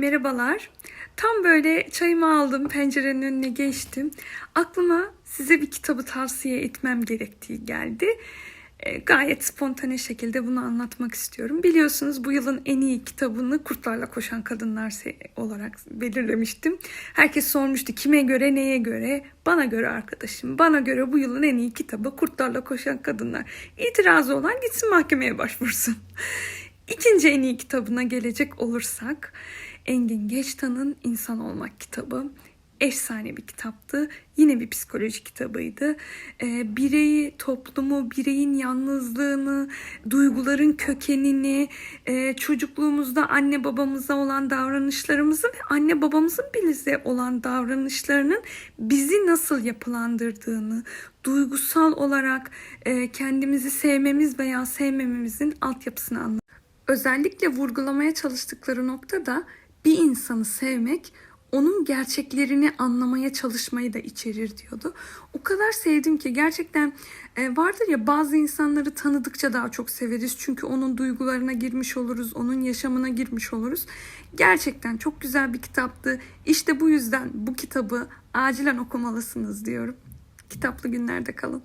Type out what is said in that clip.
Merhabalar. Tam böyle çayımı aldım, pencerenin önüne geçtim. Aklıma size bir kitabı tavsiye etmem gerektiği geldi. E, gayet spontane şekilde bunu anlatmak istiyorum. Biliyorsunuz bu yılın en iyi kitabını Kurtlarla Koşan Kadınlar olarak belirlemiştim. Herkes sormuştu kime göre neye göre. Bana göre arkadaşım, bana göre bu yılın en iyi kitabı Kurtlarla Koşan Kadınlar. İtirazı olan gitsin mahkemeye başvursun. İkinci en iyi kitabına gelecek olursak Engin Geçtan'ın İnsan Olmak kitabı. Efsane bir kitaptı. Yine bir psikoloji kitabıydı. Ee, bireyi, toplumu, bireyin yalnızlığını, duyguların kökenini, e, çocukluğumuzda anne babamıza olan davranışlarımızı ve anne babamızın bize olan davranışlarının bizi nasıl yapılandırdığını, duygusal olarak e, kendimizi sevmemiz veya sevmememizin altyapısını anlatıyor. Özellikle vurgulamaya çalıştıkları nokta da bir insanı sevmek onun gerçeklerini anlamaya çalışmayı da içerir diyordu. O kadar sevdim ki gerçekten e, vardır ya bazı insanları tanıdıkça daha çok severiz. Çünkü onun duygularına girmiş oluruz, onun yaşamına girmiş oluruz. Gerçekten çok güzel bir kitaptı. İşte bu yüzden bu kitabı acilen okumalısınız diyorum. Kitaplı günlerde kalın.